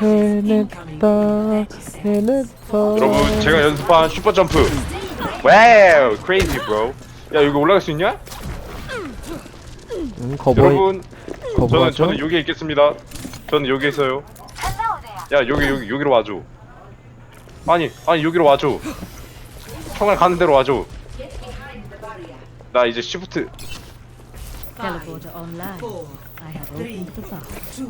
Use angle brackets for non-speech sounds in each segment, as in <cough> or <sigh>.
해냈다 해냈어 여러분 제가 연습한 슈퍼 점프. 와우, crazy bro. 야 여기 올라갈 수 있냐? 응, 거버이 여러분 저는 거버하죠? 저는 여기에 있겠습니다. 저는 여기 있어요. 야 여기 여기 여기로 와줘. 아니 아니 여기로 와줘. 총알 가는 대로 와줘. 나 이제 시프트 Teleporter online. I have opened the box.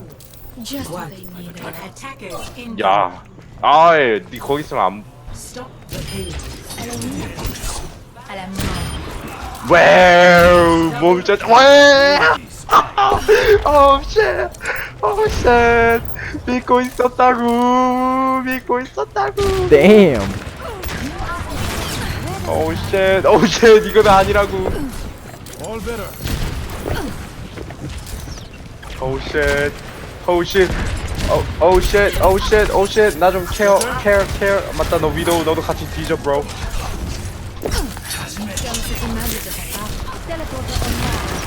Just what? they needed. Attackers in. 야 아이 니 거기 있으면 안 Stop the payload. 와우 멈춰 와우 오쉣 오쉣 믿고 있었다고. 믿고 있었다고. 댐 오쉣 오쉣 이건 아니라고. 오쉣 오쉣 오쉣 오쉣 오쉣 나좀 케어 케어 케어 맞다 너 위도우. 너도 같이 뒤져 브로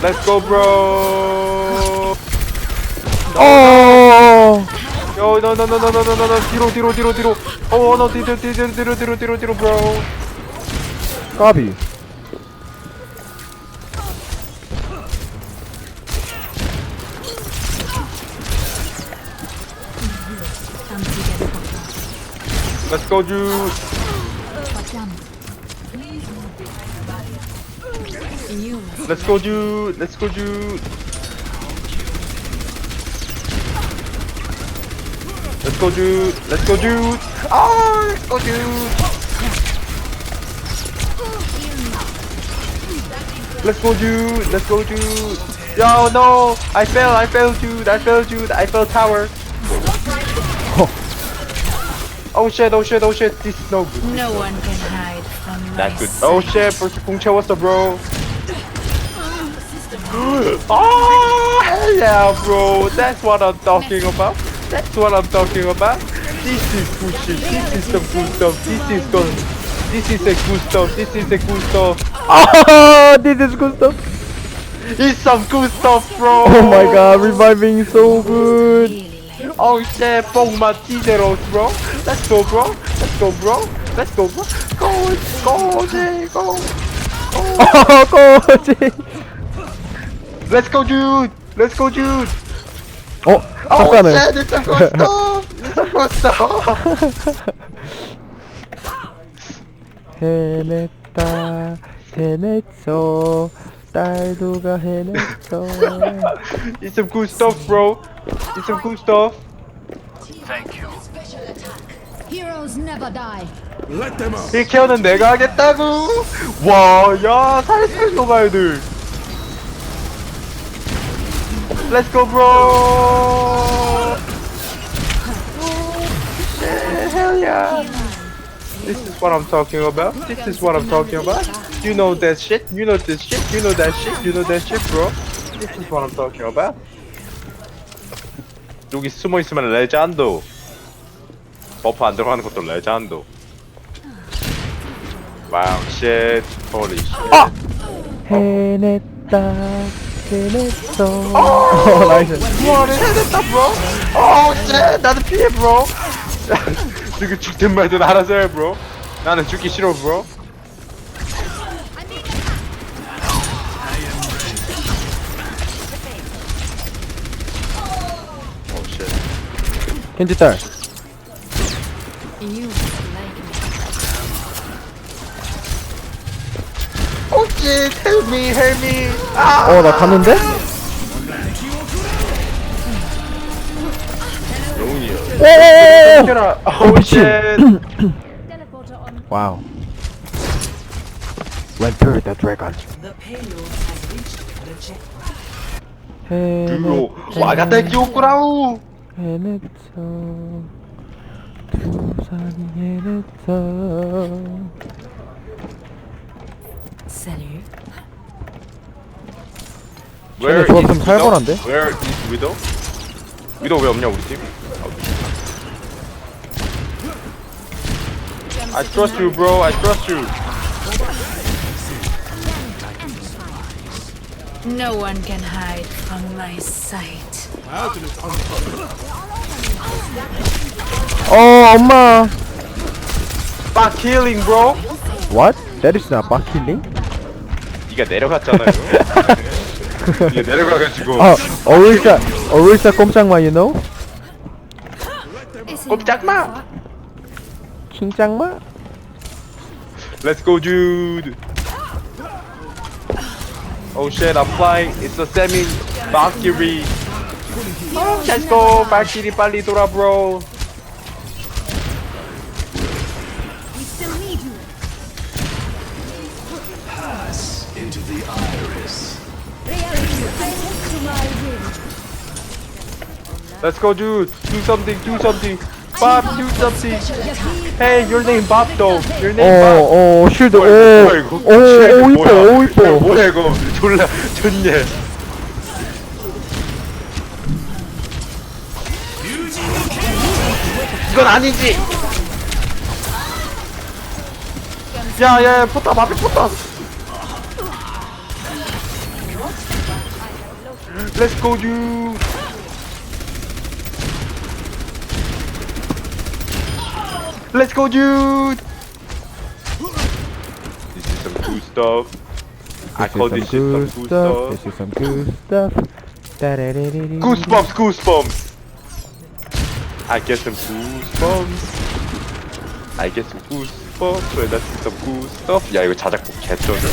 Let's go bro. 어. Yo, no, no, no, no, no, no, no, no, 뒤로, 뒤로, 뒤로, 뒤로. 어, 너 뒤로, 뒤로, 뒤로, 뒤로, 뒤로, 뒤로, 뒤로, bro. 까비 Let's go, dude. Let's go, dude. Let's go, dude. Let's go, dude. Let's go, dude. Ah, let's go, dude. Let's go, dude. Let's go, dude. Yo, no. I fell. I fell, dude. I fell, dude. I fell tower. <laughs> Oh shit, oh shit, oh shit. This is no good. No one can hide from my Not good. sight. Oh shit, 벌써 공 채웠어, bro. oh, hell <gasps> yeah, bro. That's what I'm talking about. That's what I'm talking about. This is good shit. This is some good stuff. This is good. This is a good stuff. This is a good stuff. 아 <laughs> this is good stuff It's some good stuff, bro. oh my god reviving so good Really like Oh yeah, bong my T-Zeros, bro. Let's go, bro. Let's go, bro. Let's go, bro. Go, go, J, go. Oh, go, J. Let's go, dude. Let's go, dude. 어? 잠깐은. Oh, yeah, this time go stop. This time go stop. 해냈다, 해냈어. 딸도가 해냈어 <laughs> It's some good stuff, bro. It's some good stuff. Heroes never die. 이 케어는 내가 하겠다고. 와, 야, 살살 녹아 애들. Let's go, bro. Yeah, hell yeah. This is what I'm talking about. This is what I'm talking about. You know that shit. You know this shit. You know that shit. You know that shit, bro. This is what I'm talking about. 여기 숨어 있으면 레전드. 버프 안 들어가는 것도 레전드. 와우, 쉣. holy shit. 해냈다 해냈어 어 나이스 뭐를 해냈다, bro. 어, 쉣. 나도 피해, bro. 지금 죽든 말든 알아서 해, bro. 나는 죽기 싫어, bro. 겐지 딸 혹시 헬미 헬미 아! 어 나 갔는데? 오오오오 라 어, 미친. 와우 렌트 더 드래곤. 헤. 와, 갔다 이기 오꾸라우 해냈어 두산이 해냈어 Salut. Where 조합 is 좀 살벌한데? Widow? Where is Widow? Widow 왜 없냐 우리 팀? I trust you, bro. I trust you. No one can hide from my sight. 엄마 엄마 Back killing bro What? That is not back killing? 니가 내려갔잖아요 니가 내려가가지고 어 어울사 어울사 꼼짝마 you know? 꼼짝마 킹짝마? Let's go dude Oh shit I'm flying It's a semi Valkyrie oh, Let's go Valkyrie 빨리 돌아 bro Let's go, dude. Do something. Do something. Bob, do something. Hey, your name Bob though. Your name Bob. 어 어 쉴드 뭐야 이거? 오오 쉣, 이뻐? 오 이뻐 뭐야 이거? 졸라 좋네. 이건 아니지. 야 야 야 포탑 앞에 포탑. Let's go, dude. Let's go, dude. This is some cool stuff. I call this shit some cool stuff. This is some good stuff 따라라리리. Goosebumps, goosebumps. I get some goosebumps. I get some goosebumps. When I see some stuff. 야 이거 자작곡 개쩌죠.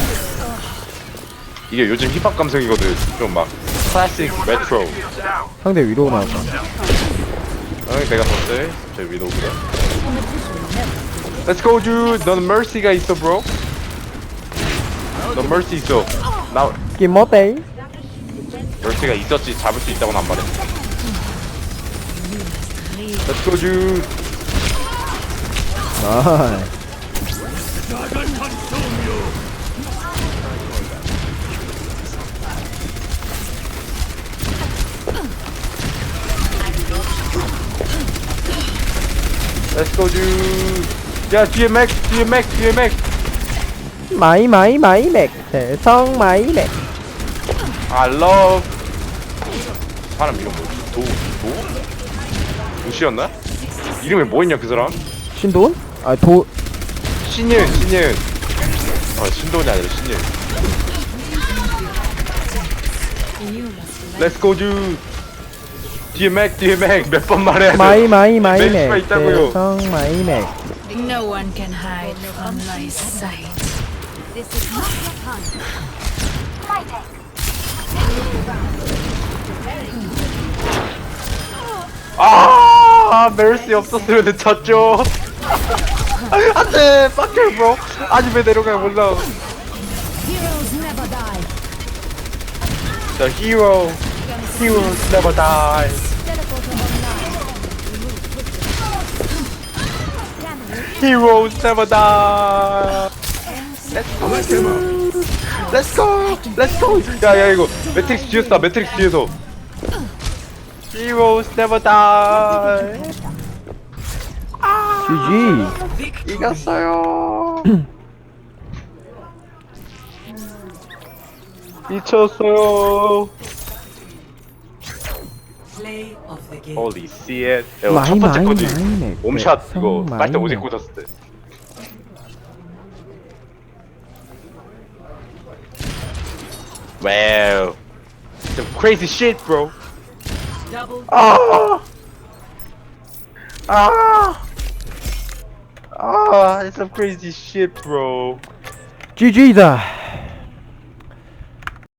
이게 요즘 힙합 감성이거든. 좀 막 클래식 레트로. 상대 위로 나왔다 어, 내가 봤을 제 위도우보다. Let's go, dude. 넌 mercy가 있어, bro. 넌 mercy 있어. 나 김모데이 mercy가 있었지. 잡을 수 있다고는 안 말해. Let's go, dude. 나이스 Let's go, dude. 야 뒤에 맥, 뒤에 맥, 뒤에 맥. 마이 마이 마이 맥 대성 마이 맥 I love. 사람 이름 뭐지? 도, 도? 도시였나? 이름이 뭐였냐 그 사람? 신돈? 아 도 신예은, 신예은. 어, 신돈이 아니라 신예은. Let's go, dude. 뒤에 맥, 뒤에 맥. 몇번 말해야 돼? 마이 마이 마이 맥맥 있다고요. 대성 마이 맥 No one can hide from my sight. 아, 메르시 없었으면 졌죠. 안돼, you, bro. 아니 왜 내려가 몰라. The hero, heroes never die. Heroes never die. Let's go, let's go, let's go. 야 야 이거 매트릭스 뒤에서 나 매트릭스 뒤에서. Heroes never die. GG 이겼어요. 미쳤어요. Play of the game. Holy shit. 야, 첫 번째 거지. 대성 이거 빨대 오직 맥. 꽂았을 때. Wow. Some crazy shit, bro. Double Ah. Ah. Ah, it's some crazy shit, bro. GG GG다